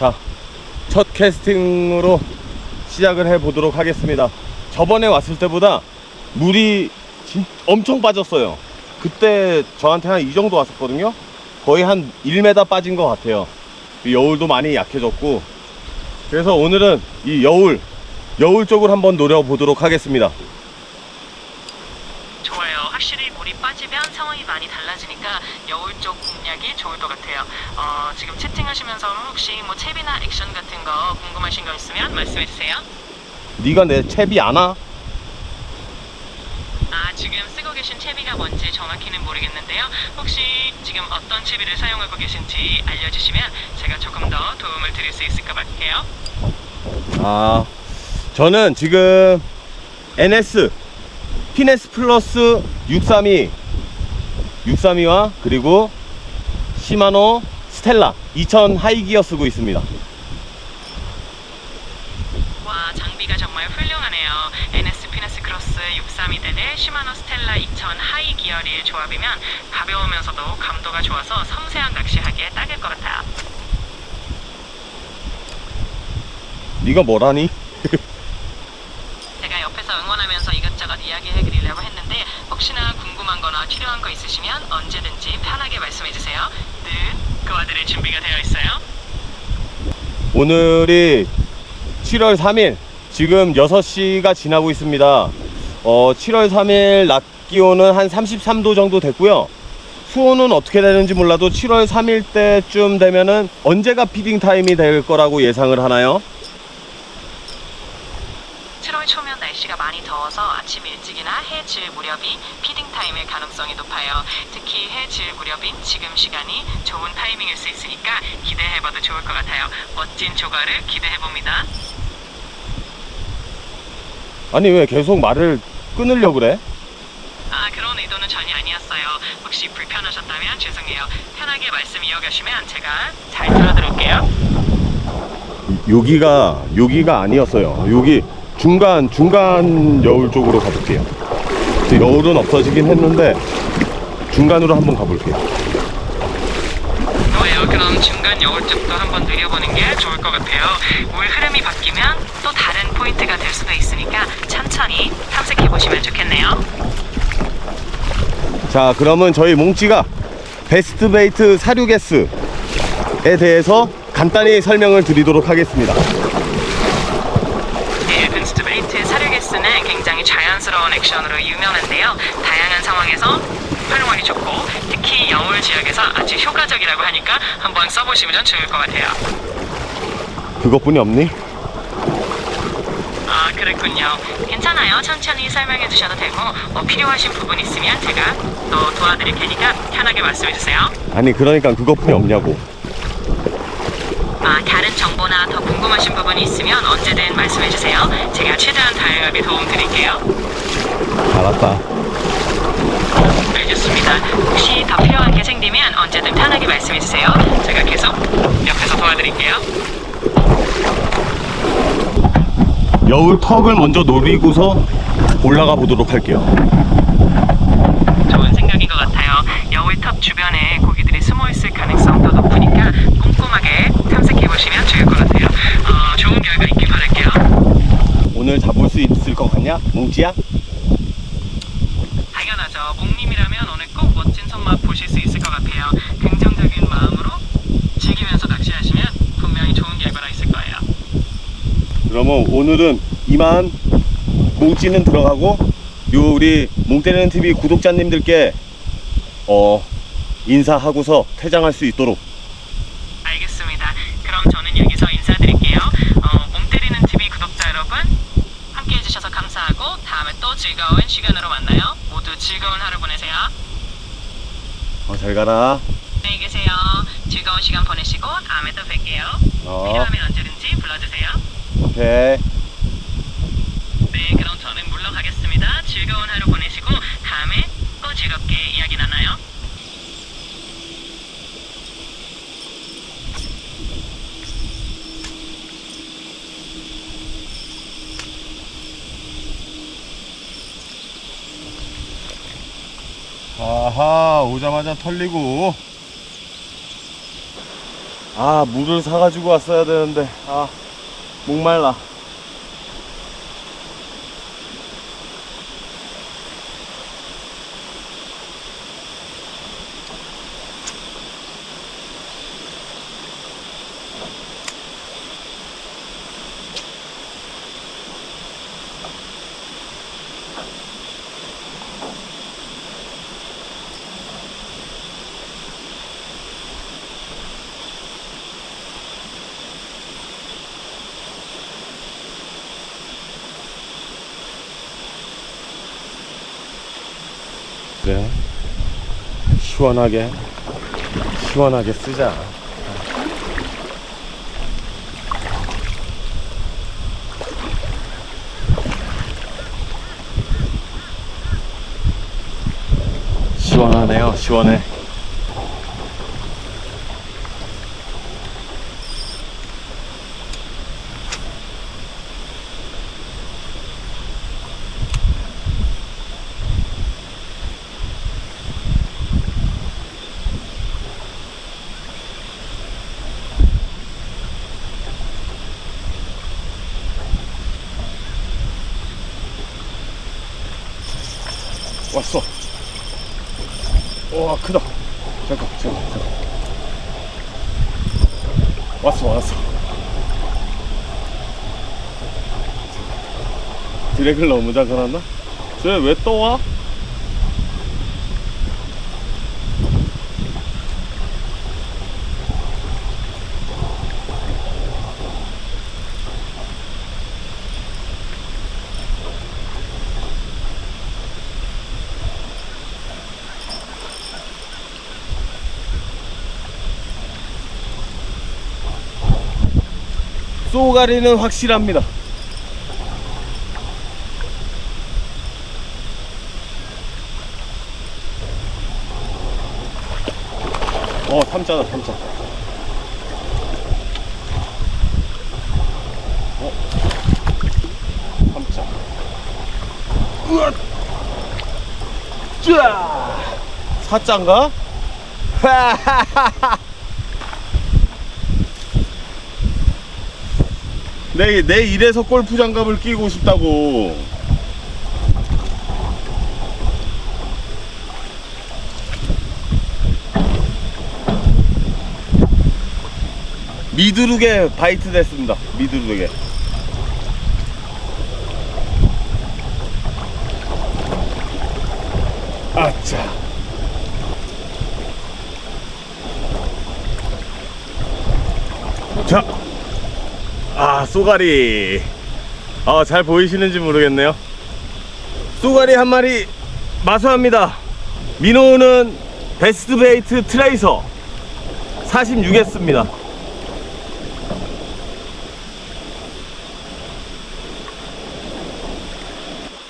자, 첫 캐스팅으로 시작을 해 보도록 하겠습니다. 저번에 왔을 때보다 물이 진, 엄청 빠졌어요. 그때 저한테 한 이 정도 왔었거든요. 거의 한 1m 빠진 것 같아요. 이 여울도 많이 약해졌고. 그래서 오늘은 이 여울, 여울 쪽을 한번 노려보도록 하겠습니다. 좋아요. 확실히 물이 빠지면 상황이 많이 달라지니까 여울 쪽 공략이 좋을 것 같아요. 어, 지금 채팅하시면서 혹시 뭐 채비나 액션 같은 거 궁금하신 거 있으면 말씀해 주세요. 네가 내 채비 아나? 아, 지금 쓰고 계신 채비가 뭔지 정확히는 모르겠는데요. 혹시 지금 어떤 채비를 사용하고 계신지 알려주시면 제가 조금 더 도움을 드릴 수 있을 것 같아요. 아, 저는 지금 NS 피네스 플러스 632 632와 그리고 시마노 스텔라 2000 하이기어 쓰고 있습니다. 와, 장비가 정말 훌륭하네요. NS 피너스 크로스 632대대 시마노 스텔라 2000 하이 기어리의 조합이면 가벼우면서도 감도가 좋아서 섬세한 낚시하기에 딱일 것 같아요. 네가 뭐라니? 제가 옆에서 응원하면서 이것저것 이야기해 드리려고 했는데 혹시나 필요한 거 있으시면 언제든지 편하게 말씀해 주세요. 늘 도와드릴 준비가 되어 있어요. 오늘이 7월 3일 지금 6시가 지나고 있습니다. 어, 7월 3일 낮 기온은 한 33도 정도 됐고요. 수온은 어떻게 되는지 몰라도 7월 3일 때쯤 되면은 언제가 피딩 타임이 될 거라고 예상을 하나요? 7월 초면 날씨가 많이 더워서 아침 일찍이나 해 질 무렵이 피딩 타임일 가능성이 높아요. 특히 해 질 무렵인 지금 시간이 좋은 타이밍일 수 있으니까 기대해봐도 좋을 것 같아요. 멋진 조과를 기대해봅니다. 아니 왜 계속 말을 끊으려고 그래? 아 그런 의도는 전혀 아니었어요. 혹시 불편하셨다면 죄송해요. 편하게 말씀 이어가시면 제가 잘 들어드릴게요. 여기가 여기가 아니었어요. 여기 중간 중간 여울 쪽으로 가볼게요. 여울은 없어지긴 했는데 중간으로 한번 가볼게요. 좋아요. 그럼 중간 여울 쪽도 한번 느려보는 게 좋을 것 같아요. 물 흐름이 바뀌면 또 다른 포인트가 될 수도 있으니까 천천히 탐색해 보시면 좋겠네요. 자, 그러면 저희 몽찌가 베스트 베이트 사료 개스에 대해서 간단히 설명을 드리도록 하겠습니다. 사료 개스는 굉장히 자연스러운 액션으로 유명한데요. 다양한 상황에서 활용하기 좋고 특히 여울 지역에서 아주 효과적이라고 하니까 한번 써보시면 좋을 것 같아요. 그것뿐이 없니? 아, 그랬군요. 괜찮아요. 천천히 설명해 주셔도 되고 뭐 필요하신 부분 있으면 제가 또 도와드릴 테니까 편하게 말씀해 주세요. 아니, 그러니까 그것뿐이 없냐고. 아, 다른 정보나 더 궁금하신 부분이 있으면 언제든 말씀해 주세요. 제가 최대한 다양하게 도움 드릴게요. 알았다. 알겠습니다. 혹시 더 필요한 게 생기면 언제든 편하게 말씀해 주세요. 제가 계속 옆에서 도와드릴게요. 여울 턱을 먼저 노리고서 올라가 보도록 할게요. 좋은 생각인 것 같아요. 여울탑 주변에 고기들이 숨어 있을 가능성도 높으니까 꼼꼼하게 탐색해 보시면 좋을 것 같아요. 어, 좋은 결과 있길 바랄게요. 오늘 잡을 수 있을 것 몽찌야? 당연하죠. 목님이라면 오늘 꼭 멋진 손맛 보실 수 있을 것 같아요. 긍정적인 마음으로 즐기면서 낚시하시면 분명히 좋은 결과가 있을 거예요. 그러면 오늘은 이만 몽찌는 들어가고 요 우리 몽때리는 TV 구독자님들께 어 인사하고서 퇴장할 수 있도록 알겠습니다. 그럼 저는 여기서 인사드릴게요. 어, 몸 때리는 TV 구독자 여러분, 함께 해주셔서 감사하고 다음에 또 즐거운 시간으로 만나요. 모두 즐거운 하루 보내세요. 어, 잘 가라. 안녕히 계세요. 즐거운 시간 보내시고 다음에 또 뵐게요. 어, 필요하면 언제든지 불러주세요. 오케이. 네, 그럼 저는 물러가겠습니다. 즐거운 하루 보내시고 다음에 또 즐겁게 이야기 나눠요. 아하 오자마자 털리고. 아 물을 사가지고 왔어야 되는데. 아 목말라 그래? 시원하게 시원하게 쓰자. 시원하네요 시원해 왔어 와 크다 잠깐 잠깐 잠깐 왔어 왔어 드랙을 너무 작아놨나? 쟤 왜 떠와? 쏘가리는 확실합니다. 어, 삼자다, 삼자. 어, 삼자. 으앗! 짜! 사자인가? 내, 내 이래서 골프 장갑을 끼고 싶다고. 미드룩에 바이트 됐습니다. 미드룩에. 아차. 자. 아, 쏘가리. 아, 잘 보이시는지 모르겠네요. 쏘가리 한 마리 마수합니다. 민호는 베스트 베이트 트레이서 46했습니다.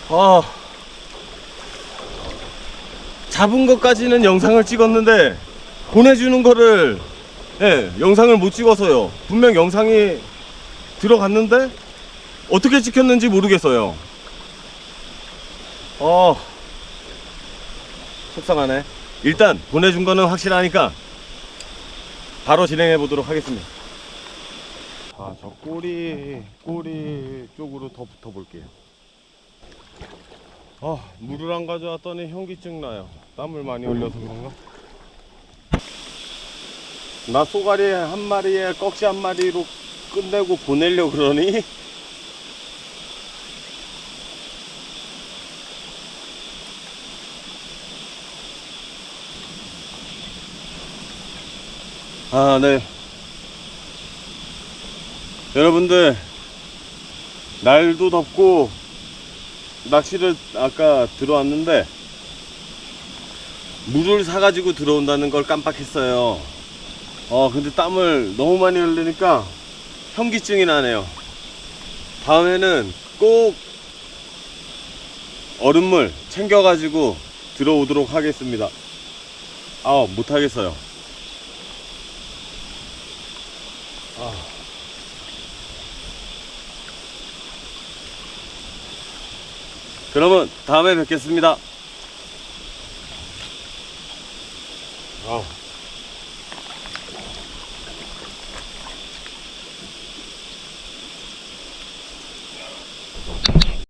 아, 잡은 것까지는 영상을 찍었는데 보내주는 거를 예, 영상을 못 찍어서요. 분명 영상이 들어갔는데 어떻게 찍혔는지 모르겠어요. 어 속상하네. 일단 보내준 거는 확실하니까 바로 진행해 보도록 하겠습니다. 자, 저 꼬리 꼬리 쪽으로 더 붙어 볼게요. 아, 물을 안 가져왔더니 현기증 나요. 땀을 많이 흘려서 그런가? 나 쏘가리 한 마리에 꺽지 한 마리로 끝내고 보내려고 그러니? 아, 네. 여러분들, 날도 덥고, 낚시를 아까 들어왔는데, 물을 사가지고 들어온다는 걸 깜빡했어요. 어, 근데 땀을 너무 많이 흘리니까 현기증이 나네요. 다음에는 꼭 얼음물 챙겨가지고 들어오도록 하겠습니다. 아, 못하겠어요. 아. 그러면 다음에 뵙겠습니다.